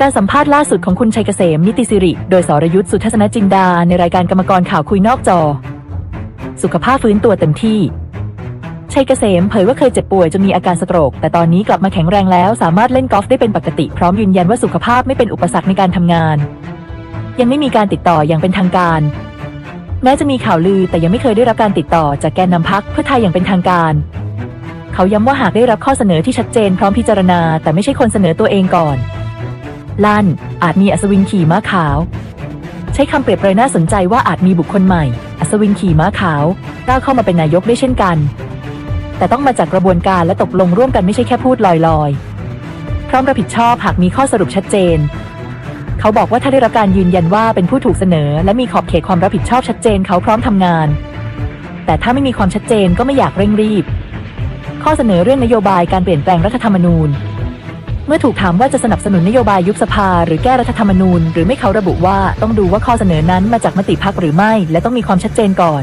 การสัมภาษณ์ล่าสุดของคุณชัยเกษมนิติสิริ โดยสรยุทธสุทัศนจินดา ในรายการกรรมกรข่าวคุยนอกจอ สุขภาพฟื้นตัวเต็มที่ ชัยเกษมเผยว่าเคยเจ็บป่วยจนมีอาการสโตรก แต่ตอนนี้กลับมาแข็งแรงแล้วสามารถเล่นกอล์ฟได้เป็นปกติ พร้อมยืนยันว่าสุขภาพไม่เป็นอุปสรรคในการทำงาน ยังไม่มีการติดต่ออย่างเป็นทางการ แม้จะมีข่าวลือแต่ยังไม่เคยได้รับการติดต่อจากแกนนำพักเพื่อไทยอย่างเป็นทางการ เขาย้ำว่าหากได้รับข้อเสนอที่ชัดเจนพร้อมพิจารณา แต่ไม่ใช่คนเสนอตัวเองก่อน ลั่น อาจมีอัศวินขี่ม้าขาว ใช้คำเปรียบเปรยน่าสนใจว่าอาจมีบุคคลใหม่ อัศวินขี่ม้าขาวก้าวเข้ามาเป็นนายกได้เช่นกัน แต่ต้องมาจากกระบวนการและตกลงร่วมกันไม่ใช่แค่พูดลอยๆ พร้อมรับผิดชอบหากมีข้อสรุปชัดเจน เขาบอกว่าถ้าได้รับการยืนยันว่าเป็นผู้ถูกเสนอ และมีขอบเขตความรับผิดชอบชัดเจนเขาพร้อมทำงาน แต่ถ้าไม่มีความชัดเจนก็ไม่อยากเร่งรีบ ข้อเสนอเรื่องนโยบายการเปลี่ยนแปลงรัฐธรรมนูญ มื่อถูกถามว่าจะสนับสนุนนโยบายยุบสภา หรือแก้รัฐธรรมนูญ หรือไม่เขาระบุว่าต้องดูว่าข้อเสนอนั้นมาจากมติพักหรือไม่ และต้องมีความชัดเจนก่อน